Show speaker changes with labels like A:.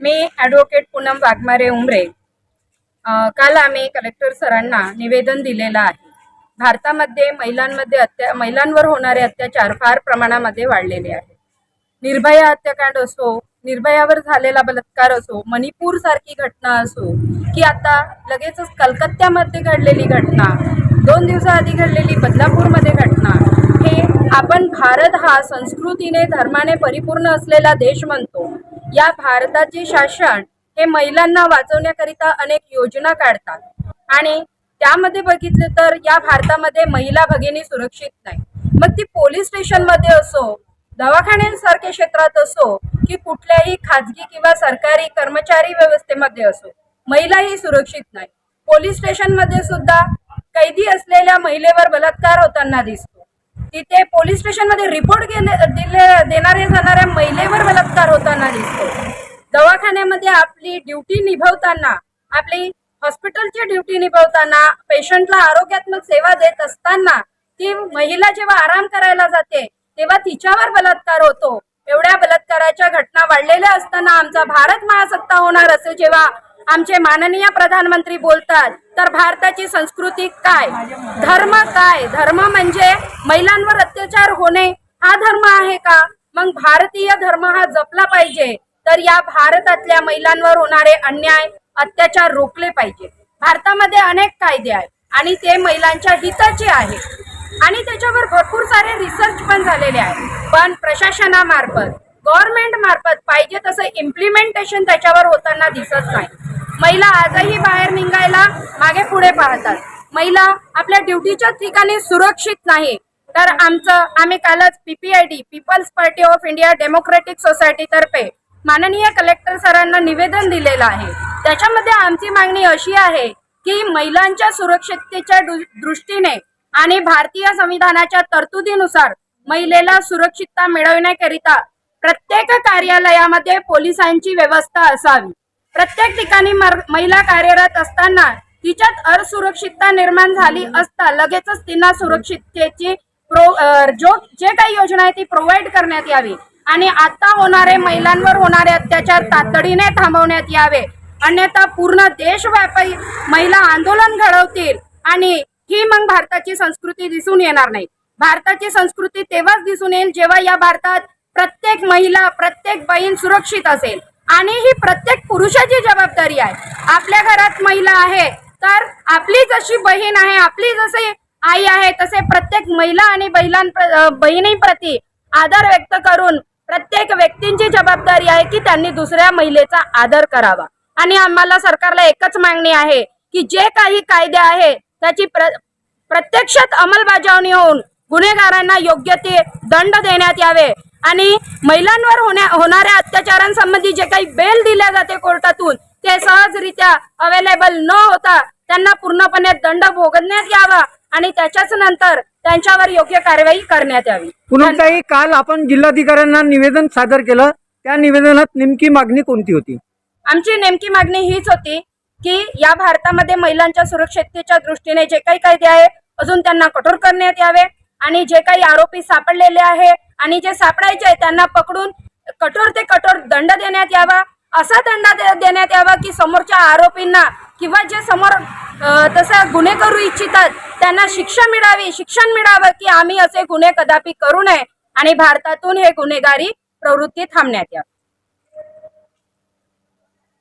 A: मी advocate Poonam Waghmare Umare. काल आम्ही collector सरांना निवेदन दिलेलं आहे. भारतामध्ये महिलांमध्ये अत्या महिलांवर होणारे अत्याचार फार प्रमाणामध्ये वाढलेले आहेत. निर्भया हत्याकांड असो निर्भयावर झालेला बलात्कार असो मणिपूर सारखी घटना असो की आता लगेचच कलकत्त्यामध्ये घडलेली घटना दोन दिवसाआधी घडलेली बदलापूरमध्ये घटना हे आपण भारत हा संस्कृतीने धर्माने परिपूर्ण असलेला देश म्हणतो. या भारताचे शासन हे महिलांना वाचवण्याकरिता अनेक योजना काढतात. आणि त्यामध्ये बघितलं तर या भारतामध्ये महिला भगिनी सुरक्षित नाही मग ती पोलीस स्टेशनमध्ये असो दवाखान्यांसारख्या क्षेत्रात असो की कुठल्याही खाजगी किंवा सरकारी कर्मचारी व्यवस्थेमध्ये असो महिलाही सुरक्षित नाही पोलीस स्टेशनमध्ये सुद्धा कैदी असलेल्या महिलेवर बलात्कार होताना दिसतो. तिथे पोलीस स्टेशनमध्ये रिपोर्ट गेले दिले देणाऱ्या जाणाऱ्या महिलेवर बलात्कार होताना दिसतो. दवाखान्यामध्ये आपली ड्युटी निभवताना आपली हॉस्पिटलची ड्युटी निभवताना पेशंटला आरोग्यात्मक सेवा देत असताना ती महिला जेव्हा आराम करायला जाते तेव्हा तिच्यावर बलात्कार होतो. एवढ्या बलात्काराच्या घटना वाढलेल्या असताना आमचा भारत महासत्ता होणार असे जेव्हा आमचे माननीय प्रधानमंत्री बोलतात तर भारताची संस्कृती काय? धर्म काय? धर्म म्हणजे महिलांवर अत्याचार होणे हा धर्म आहे का? मग भारतीय धर्म हा जपला पाहिजे तर या भारतातल्या महिलांवर होणारे अन्याय अत्याचार रोखले पाहिजे. भारतामध्ये अनेक कायदे आहेत आणि ते महिलांच्या हिताचे आहेत. आणि त्याच्यावर भरपूर सारे रिसर्च पण झालेले आहे पण प्रशासनामार्फत गव्हर्नमेंट मार्फत पाहिजे तसं इम्प्लिमेंटेशन त्याच्यावर होताना दिसत नाही. महिला आजही बाहेर निघायला मागे पुढे पाहतात. महिला आपल्या ड्युटीच्या ठिकाणी सुरक्षित नाही. तर आमचं आम्ही कालच PPID people's party of India democratic सोसायटीतर्फे माननीय कलेक्टर सरांना निवेदन दिलेलं आहे. त्याच्यामध्ये आमची मागणी अशी आहे की महिलांच्या सुरक्षिततेच्या दृष्टीने आणि भारतीय संविधानाच्या तरतुदीनुसार महिलेला सुरक्षितता मिळवण्याकरिता प्रत्येक कार्यालयामध्ये पोलिसांची व्यवस्था असावी. प्रत्येक ठिकाणी मर- महिला कार्यरत असताना तिच्यात असुरक्षितता निर्माण झाली असता लगेचच तिना सुरक्षिततेची प्रो जो जे काही योजना आहे ती प्रोव्हाइड करण्यात यावी. आणि आता होणारे महिलांवर होणारे अत्याचार तातडीने थांबवण्यात यावे. अन्यथा पूर्ण देशव्यापी महिला आंदोलन घडवतील आणि ही मग भारताची संस्कृती दिसून येणार नाही. भारताची संस्कृती तेव्हाच दिसून येईल जेव्हा या भारतात प्रत्येक महिला प्रत्येक बहीण सुरक्षित असेल. आणि ही प्रत्येक पुरुषाची जबाबदारी आहे. आपल्या घरात महिला आहे तर आपली जशी बहीण आहे आपली जसे आई आहे तसे प्रत्येक महिला आणि बहिलां बहिणीप्रती आदर व्यक्त करून प्रत्येक व्यक्तींची जबाबदारी आहे की त्यांनी दुसऱ्या महिलेचा आदर करावा. आणि आम्हाला सरकारला एकच मागणी आहे की जे काही कायदे आहे त्याची प्र प्रत्यक्षात अंमलबजावणी होऊन गुन्हेगारांना योग्य ते दंड देण्यात यावे. आणि महिलांवर होण्या होणाऱ्या अत्याचारांसंबंधी जे काही बेल दिल्या जाते कोर्टातून ते सहजरित्या अवेलेबल न होता त्यांना पूर्णपणे दंड भोगण्यात यावा आणि त्याच्याच नंतर त्यांच्यावर योग्य कारवाई करण्यात यावी.
B: पुनमताई काल आपण जिल्हाधिकाऱ्यांना निवेदन सादर केलं. त्या निवेदनात नेमकी मागणी कोणती होती?
A: आमची नेमकी मागणी हीच होती की या भारतामध्ये महिलांच्या सुरक्षिततेच्या दृष्टीने जे काही कायदे आहे अजून त्यांना कठोर करण्यात यावे आणि जे काही आरोपी सापडलेले आहे आणि जे सापडायचे आहे त्यांना पकडून कठोर ते कठोर दंड देण्यात यावा. असा दंड दे- देण्यात यावा की समोरच्या आरोपींना किंवा जे समोर तसा गुन्हे करू इच्छितात त्यांना शिक्षा मिळावी शिक्षण मिळावं की आम्ही असे गुन्हे कदापि करू नये आणि भारतातून हे गुन्हेगारी प्रवृत्ती थांबण्यात यावी.